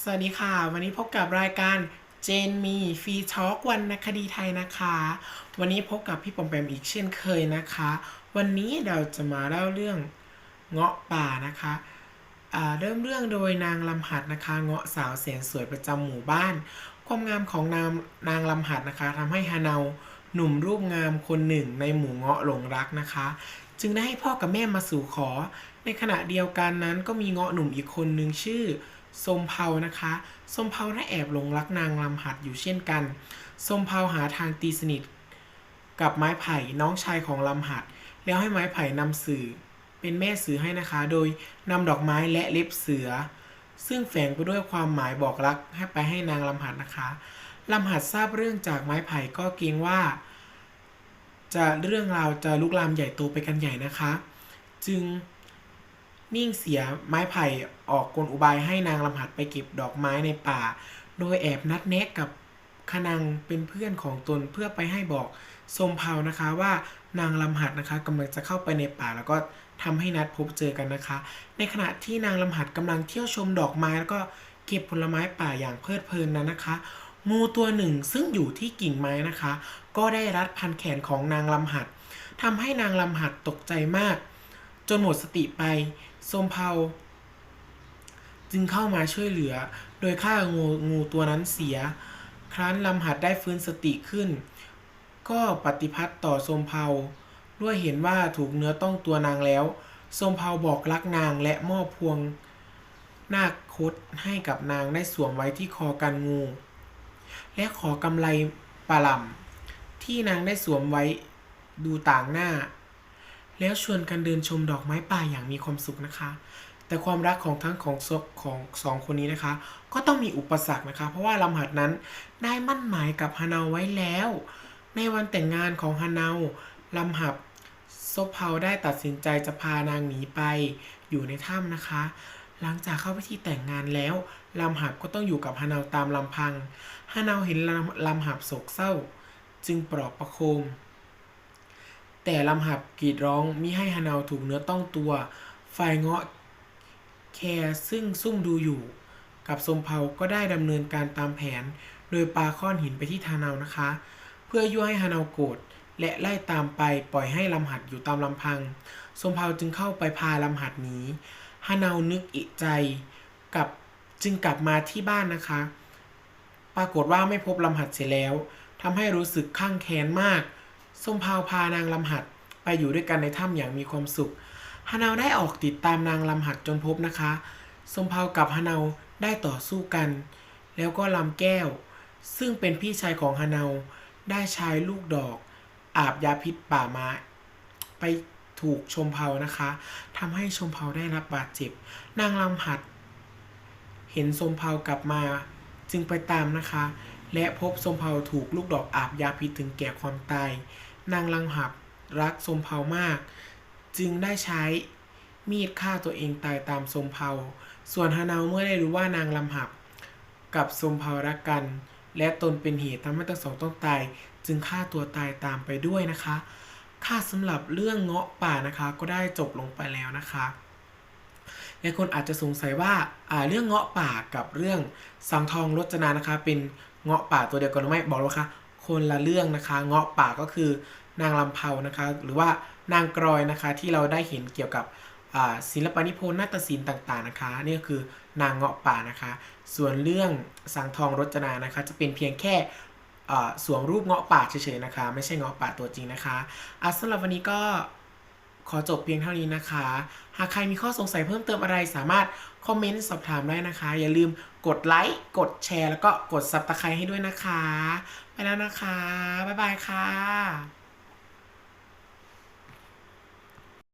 สวัสดีค่ะ วันนี้พบกับรายการเจนมีฟีทอล์กวันนคดีไทยนะคะ วันนี้พบกับพี่ปอมแปมอีกเช่นเคยนะคะ วันนี้เราจะมาเล่าเรื่องเงาะป่านะคะเริ่มเรื่องโดยนางลำหัดนะคะเงาะสาวแสนสวยประจำหมู่บ้าน ความงามของนางนางลำหัดนะคะทำให้ฮาเนา หนุ่มรูปงามคนหนึ่งในหมู่เงาะหลงรักนะคะ จึงได้ให้พ่อกับแม่มาสู่ขอ ในขณะเดียวกันนั้นก็มีเงาะหนุ่มอีกคนหนึ่งชื่อสมเภานะคะสมเภาได้แอบหลงรักนางลำหัดอยู่เช่นกันสมเภาหาทางตีสนิท กับไม้ไผ่น้องชายของลำหัด แล้วให้ไม้ไผ่นำสื่อ เป็นแม่สื่อให้นะคะ โดยนำดอกไม้และเล็บเสือ ซึ่งแฝงไปด้วยความหมายบอกรักให้ไปให้นางลำหัดนะคะ ลำหัดทราบเรื่องจากไม้ไผ่ก็เกรงว่า จะเรื่องราวจะลุกลามใหญ่โตไปกันใหญ่นะคะ จึงนิ่งเสียไม้ไผ่ออกกลอุบายให้นางลำหัดไปเก็บดอกไม้ในป่า โดยแอบนัดแนะกับขนังเป็นเพื่อนของตนเพื่อไปให้บอกสมเภานะคะว่านางลำหัดนะคะกำลังจะเข้าไปในป่าแล้วก็ทำให้นัดพบเจอกันนะคะ ในขณะที่นางลำหัดกำลังเที่ยวชมดอกไม้แล้วก็เก็บผลไม้ป่าอย่างเพลิดเพลินนั้นนะคะ งูตัวหนึ่งซึ่งอยู่ที่กิ่งไม้นะคะ ก็ได้รัดพันแขนของนางลำหัดทำให้นางลำหัดตกใจมาก จนหมดสติไปสมเภาจึงเข้ามาช่วยเหลือ โดยฆ่างูงูตัวนั้นเสีย ครั้นลำหัดได้ฟื้นสติขึ้น ก็ปฏิพัติต่อสมเภาด้วยเห็นว่าถูกเนื้อต้องตัวนางแล้วสมเภาบอกรักนางและมอบพวงนาคคตให้กับนางได้สวมไว้ที่คอกันงู และขอกำไรปาล่ำที่นางได้สวมไว้ดูต่างหน้า แล้วชวนกันเดินชมดอกไม้ป่าอย่างมีความสุขนะคะ แต่ความรักของทั้งของซกของสองคนนี้นะคะ ก็ต้องมีอุปสรรคนะคะ เพราะว่าลำหัดนั้นได้มั่นหมายกับฮานาไว้แล้ว ในวันแต่งงานของฮานาลำหับซบเฮาได้ตัดสินใจจะพานางหนีไปอยู่ในถ้ำนะคะ หลังจากเข้าพิธีแต่งงานแล้วลำหับก็ต้องอยู่กับฮานาวตามลำพังฮานาวเห็นลำลำหับโศกเศร้า จึงปลอบประโคม แต่ลำหับกรีดร้องมิให้ฮานาวถูกเนื้อต้องตัว ฝ่ายเงาะแคร์ซึ่งซุ่มดูอยู่ กับสมเภาก็ได้ดำเนินการตามแผน โดยปาค้อนหินไปที่ฮานาวนะคะ เพื่อยั่วให้ฮานาวโกรธและไล่ตามไปปล่อยให้ลำหัดอยู่ตามลำพัง สมเภาจึงเข้าไปพาลำหัดหนี ฮานาวนึกอิใจกับจึงกลับมาที่บ้านนะคะ ปรากฏว่าไม่พบลำหัดเสียแล้วทำให้รู้สึกข้างแค้นมากสมภาวพานางลำหัดไปอยู่ด้วยกันในถ้ำอย่างมีความสุขฮานาวได้ออกติดตามนางลำหัดจนพบนะคะสมภาวกับฮานาวได้ต่อสู้กัน แล้วก็ลำแก้ว ซึ่งเป็นพี่ชายของฮานาวได้ใช้ลูกดอก อาบยาพิษป่าม้ไป ถูกชมเภานะคะทำให้ชมเภาได้รับบาดเจ็บ นางลำหัด เห็นสมเภากลับมาจึงไปตามนะคะ และพบสมเภาถูกลูกดอกอาบยาพิษถึงแก่ความตาย นางลังหับรักสมเภามาก จึงได้ใช้มีดฆ่าตัวเองตายตามสมเภาส่วนฮานาวเมื่อได้รู้ว่านางลำหับกับสมเภารักกัน และตนเป็นเหตุทำให้ทั้งสองต้องตาย จึงฆ่าตัวตายตามไปด้วยนะคะ ค่ะสำหรับเรื่องเงาะป่านะคะก็ได้จบลงไปแล้วนะคะหลายคนอาจจะสงสัยว่าเรื่องเงาะป่ากับเรื่องสังทองรจนานะคะ เป็นเงาะป่าตัวเดียวกันหรือไม่บอกแล้วค่ะคนละเรื่องนะคะ เงาะป่าก็คือนางลำเภานะคะ หรือว่านางกรอยนะคะที่เราได้เห็นเกี่ยวกับศิลปนิพนธ์นาฏศิลป์ต่างๆนะคะ นี่ก็คือนางเงาะป่านะคะ ส่วนเรื่องสังทองรจนานะคะ จะเป็นเพียงแค่ สวมรูปเงาะป่าเฉยๆนะคะ ไม่ใช่เงาะป่าตัวจริงนะคะอะสำหรับวันนี้ก็ขอจบเพียงเท่านี้นะคะ หากใครมีข้อสงสัยเพิ่มเติมอะไรสามารถคอมเมนต์สอบถามได้นะคะ อย่าลืมกดไลค์ กดแชร์ แล้วก็กดซับตะไคร้ให้ด้วยนะคะ ไปแล้วนะคะ บ๊ายบายค่ะ